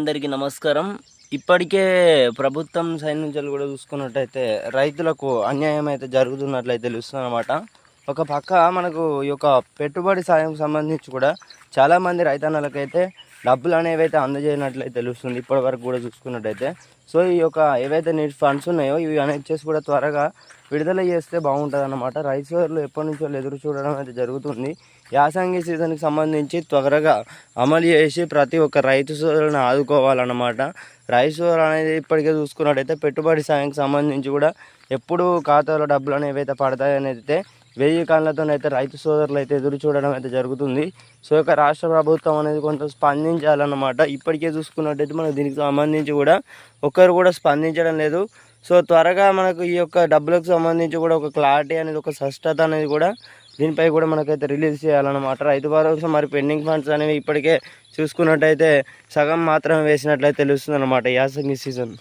అందరికీ నమస్కారం. ఇప్పటికే ప్రభుత్వం సైడ్ నుంచి కూడా చూసుకున్నట్టయితే రైతులకు అన్యాయం అయితే జరుగుతున్నట్లయితే తెలుస్తుంది అనమాట ఒక పక్క మనకు ఈ యొక్క పెట్టుబడి సాయం సంబంధించి కూడా చాలామంది రైతన్నలకైతే డబ్బులు అనేవి అయితే అందజేయనట్లయితే తెలుస్తుంది ఇప్పటి వరకు కూడా చూసుకున్నట్టయితే. సో ఈ యొక్క ఏవైతే నీటి ఫండ్స్ ఉన్నాయో ఇవి అనేది చేసి కూడా త్వరగా విడుదల చేస్తే బాగుంటుంది అన్నమాట రైతులు ఎప్పటి నుంచో ఎదురు చూడడం అయితే జరుగుతుంది. యాసంగి సీజన్కి సంబంధించి త్వరగా అమలు చేసి ప్రతి ఒక్క రైతు సోదరులను ఆదుకోవాలన్నమాట. రైతు సోదరు అనేది ఇప్పటికే చూసుకున్నట్టయితే పెట్టుబడి సాయంకి సంబంధించి కూడా ఎప్పుడు ఖాతాలో డబ్బులు అనేవి అయితే పడతాయనేది అయితే వెయ్యి కాళ్ళతో అయితే రైతు సోదరులు అయితే ఎదురు చూడడం అయితే జరుగుతుంది. సో యొక్క రాష్ట్ర ప్రభుత్వం అనేది కొంత స్పందించాలన్నమాట. ఇప్పటికే చూసుకున్నట్టయితే మనకు దీనికి సంబంధించి కూడా ఒక్కరు కూడా స్పందించడం లేదు. సో త్వరగా మనకు ఈ యొక్క డబ్బులకు సంబంధించి కూడా ఒక క్లారిటీ అనేది ఒక స్పష్టత అనేది కూడా దీనిపై కూడా మనకైతే రిలీజ్ చేయాలన్నమాట. రైతు భరోసా మరి పెండింగ్ ఫండ్స్ అనేవి ఇప్పటికే చూసుకున్నట్టయితే సగం మాత్రమే వేసినట్లయితే తెలుస్తుంది అనమాట యాసంగి సీజన్.